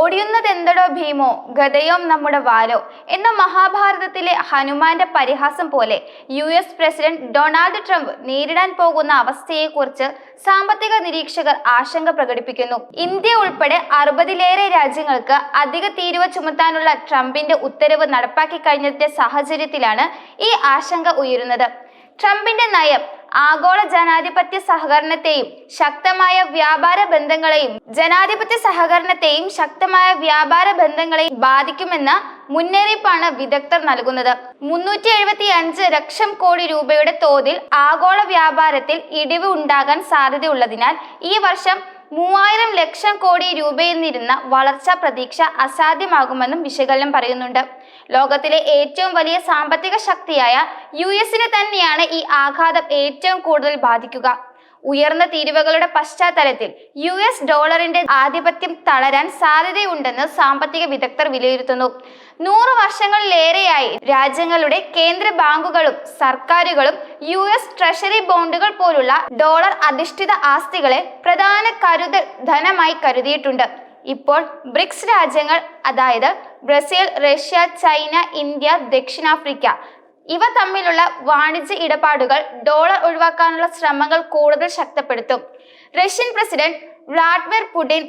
ഒടിയുന്നതെന്തടോ ഭീമോ? ഗതയോ നമ്മുടെ വാലോ എന്ന മഹാഭാരതത്തിലെ ഹനുമാന്റെ പരിഹാസം പോലെ U S president Donald Trump നേരിടാൻ പോകുന്ന അവസ്ഥയെക്കുറിച്ച് സാമ്പത്തിക നിരീക്ഷകർ ആശങ്ക പ്രകടിപ്പിക്കുന്നു. ഇന്ത്യ ഉൾപ്പെടെ അറുപതിലേറെ രാജ്യങ്ങൾക്ക് അധിക തീരുവ ചുമത്താനുള്ള ട്രംപിന്റെ ഉത്തരവ് നടപ്പാക്കി കഴിഞ്ഞതിന്റെ സാഹചര്യത്തിലാണ് ഈ ആശങ്ക ഉയരുന്നത്. ട്രംപിന്റെ നയം ആഗോള ജനാധിപത്യ സഹകരണത്തെയും ശക്തമായ വ്യാപാര ബന്ധങ്ങളെയും ജനാധിപത്യ സഹകരണത്തെയും ശക്തമായ വ്യാപാര ബന്ധങ്ങളെയും ബാധിക്കുമെന്ന മുന്നറിയിപ്പാണ് വിദഗ്ധർ നൽകുന്നത്. മുന്നൂറ്റി എഴുപത്തി അഞ്ച് ലക്ഷം കോടി രൂപയുടെ തോതിൽ ആഗോള വ്യാപാരത്തിൽ ഇടിവ് ഉണ്ടാകാൻ സാധ്യതയുള്ളതിനാൽ ഈ വർഷം മൂവായിരം ലക്ഷം കോടി രൂപയിൽ നിന്നിരുന്ന വളർച്ചാ പ്രതീക്ഷ അസാധ്യമാകുമെന്നും വിശകലനം പറയുന്നുണ്ട്. ലോകത്തിലെ ഏറ്റവും വലിയ സാമ്പത്തിക ശക്തിയായ യു എസിനെ തന്നെയാണ് ഈ ആഘാതം ഏറ്റവും കൂടുതൽ ബാധിക്കുക. ഉയർന്ന തീരുവകളുടെ പശ്ചാത്തലത്തിൽ യു എസ് ഡോളറിന്റെ ആധിപത്യം തളരാൻ സാധ്യതയുണ്ടെന്ന് സാമ്പത്തിക വിദഗ്ധർ വിലയിരുത്തുന്നു. നൂറ് വർഷങ്ങളിലേറെയായി രാജ്യങ്ങളുടെ കേന്ദ്ര ബാങ്കുകളും സർക്കാരുകളും യു എസ് ട്രഷറി ബോണ്ടുകൾ പോലുള്ള ഡോളർ അധിഷ്ഠിത ആസ്തികളെ പ്രധാന കരുതൽ ധനമായി കരുതിയിട്ടുണ്ട്. ഇപ്പോൾ ബ്രിക്സ് രാജ്യങ്ങൾ അതായത് ബ്രസീൽ റഷ്യ ചൈന ഇന്ത്യ ദക്ഷിണാഫ്രിക്ക ഇവ തമ്മിലുള്ള വാണിജ്യ ഇടപാടുകൾ ഡോളർ ഒഴിവാക്കാനുള്ള ശ്രമങ്ങൾ കൂടുതൽ ശക്തപ്പെടുത്തും. റഷ്യൻ പ്രസിഡന്റ് വ്ളാഡിമിർ പുടിൻ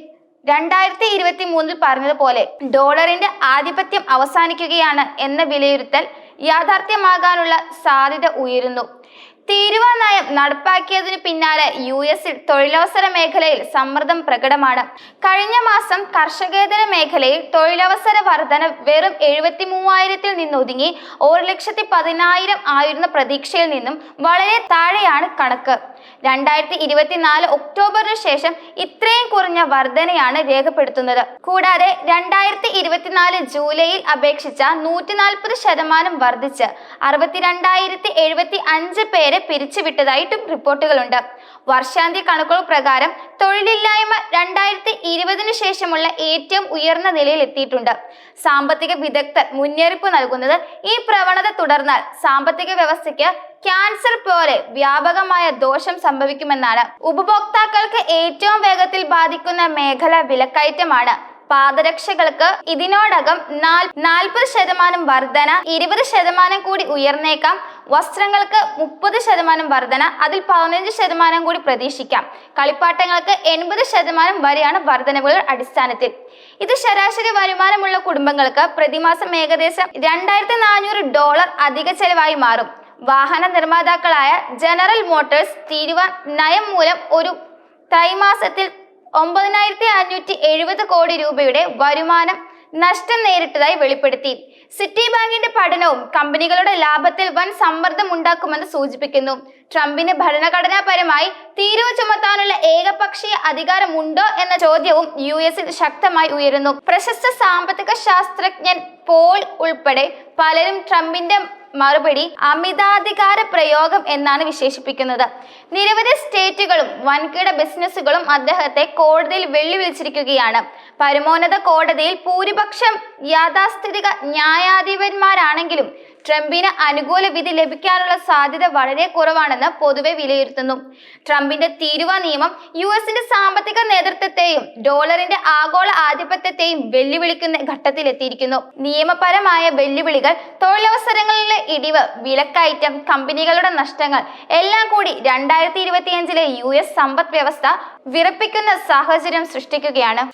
രണ്ടായിരത്തി ഇരുപത്തി മൂന്നിൽ പറഞ്ഞതുപോലെ ഡോളറിന്റെ ആധിപത്യം അവസാനിക്കുകയാണ് എന്ന വിലയിരുത്തൽ യാഥാർത്ഥ്യമാകാനുള്ള സാധ്യത ഉയരുന്നു. തീരുവ നയം നടപ്പാക്കിയതിനു പിന്നാലെ യു എസിൽ തൊഴിലവസര മേഖലയിൽ സമ്മർദ്ദം പ്രകടമാണ്. കഴിഞ്ഞ മാസം കർഷകേതര മേഖലയിൽ തൊഴിലവസര വർധന വെറും എഴുപത്തി മൂവായിരത്തിൽ നിന്നൊതുങ്ങി ഒരു ലക്ഷത്തി പതിനായിരം ആയിരുന്ന പ്രതീക്ഷയിൽ നിന്നും വളരെ താഴെയാണ് കണക്ക്. രണ്ടായിരത്തി ഇരുപത്തിനാല് ഒക്ടോബറിന് ശേഷം ഇത്രയും കുറഞ്ഞ വർധനയാണ് രേഖപ്പെടുത്തുന്നത്. കൂടാതെ രണ്ടായിരത്തി ഇരുപത്തിനാല് ജൂലൈയിൽ അപേക്ഷിച്ച നൂറ്റി നാൽപ്പത് ശതമാനം വർദ്ധിച്ച് അറുപത്തിരണ്ടായിരത്തി എഴുപത്തി അഞ്ച് പേരെ പിരിച്ചുവിട്ടതായിട്ടും റിപ്പോർട്ടുകളുണ്ട്. വർഷാന്ത്യ കണക്കുകൾ പ്രകാരം തൊഴിലില്ലായ്മ രണ്ടായിരത്തി ഇരുപതിനു ശേഷമുള്ള ഏറ്റവും ഉയർന്ന നിലയിൽ എത്തിയിട്ടുണ്ട്. സാമ്പത്തിക വിദഗ്ധർ മുന്നറിയിപ്പ് നൽകുന്നത് ഈ പ്രവണത തുടർന്നാൽ സാമ്പത്തിക വ്യവസ്ഥയ്ക്ക് ക്യാൻസർ പോലെ വ്യാപകമായ ദോഷം സംഭവിക്കുമെന്നാണ്. ഉപഭോക്താക്കൾക്ക് ഏറ്റവും വേഗത്തിൽ ബാധിക്കുന്ന മേഖല വിലക്കയറ്റമാണ് പാദരക്ഷകൾക്ക് ഇതിനോടകം നാൽപ്പത് ശതമാനം വർധന ഇരുപത് ശതമാനം കൂടി ഉയർന്നേക്കാം. വസ്ത്രങ്ങൾക്ക് മുപ്പത് ശതമാനം വർധന അതിൽ പതിനഞ്ച് ശതമാനം കൂടി പ്രതീക്ഷിക്കാം. കളിപ്പാട്ടങ്ങൾക്ക് എൺപത് ശതമാനം വരെയാണ് വർധനവുകൾ അടിസ്ഥാനത്തിൽ. ഇത് ശരാശരി വരുമാനമുള്ള കുടുംബങ്ങൾക്ക് പ്രതിമാസം ഏകദേശം രണ്ടായിരത്തി നാനൂറ് ഡോളർ അധിക ചെലവായി മാറും. വാഹന നിർമ്മാതാക്കളായ ജനറൽ മോട്ടോഴ്സ് തീരുവ നയം മൂലം ഒരു ത്രൈമാസത്തിൽ ഒമ്പതിനായിരത്തി അഞ്ഞൂറ്റി എഴുപത് കോടി രൂപയുടെ വരുമാനം നഷ്ടം നേരിട്ടതായി വെളിപ്പെടുത്തി. സിറ്റി ബാങ്കിന്റെ പഠനവും കമ്പനികളുടെ ലാഭത്തിൽ വൻ സമ്മർദ്ദം ഉണ്ടാക്കുമെന്ന് സൂചിപ്പിക്കുന്നു. ട്രംപിന് ഭരണഘടനാപരമായി തീരുവ ചുമത്താനുള്ള ഏകപക്ഷീയ അധികാരമുണ്ടോ എന്ന ചോദ്യവും യു എസിൽ ശക്തമായി ഉയരുന്നു. പ്രശസ്ത സാമ്പത്തിക ശാസ്ത്രജ്ഞൻ പോൾ ഉൾപ്പെടെ പലരും ട്രംപിന്റെ മറുപടി അമിതാധികാര പ്രയോഗം എന്നാണ് വിശേഷിപ്പിക്കുന്നത്. നിരവധി സ്റ്റേറ്റുകളും വൻകിട ബിസിനസ്സുകളും അദ്ദേഹത്തെ കോടതിയിൽ വെല്ലുവിളിച്ചിരിക്കുകയാണ്. പരമോന്നത കോടതിയിൽ ഭൂരിപക്ഷം യാഥാസ്ഥിതിക ന്യായാധിപന്മാരാണെങ്കിലും ട്രംപിന് അനുകൂല വിധി ലഭിക്കാനുള്ള സാധ്യത വളരെ കുറവാണെന്ന് പൊതുവെ വിലയിരുത്തുന്നു. ട്രംപിന്റെ തീരുവ നിയമം യു എസിന്റെ സാമ്പത്തിക നേതൃത്വത്തെയും ഡോളറിന്റെ ആഗോള ആധിപത്യത്തെയും വെല്ലുവിളിക്കുന്ന ഘട്ടത്തിലെത്തിയിരിക്കുന്നു. നിയമപരമായ വെല്ലുവിളികൾ തൊഴിലവസരങ്ങളിലെ ഇടിവ് വിലക്കയറ്റം കമ്പനികളുടെ നഷ്ടങ്ങൾ എല്ലാം കൂടി രണ്ടായിരത്തി ഇരുപത്തിയഞ്ചിലെ യു എസ് സമ്പദ് വ്യവസ്ഥ വിറപ്പിക്കുന്ന സാഹചര്യം സൃഷ്ടിക്കുകയാണ്.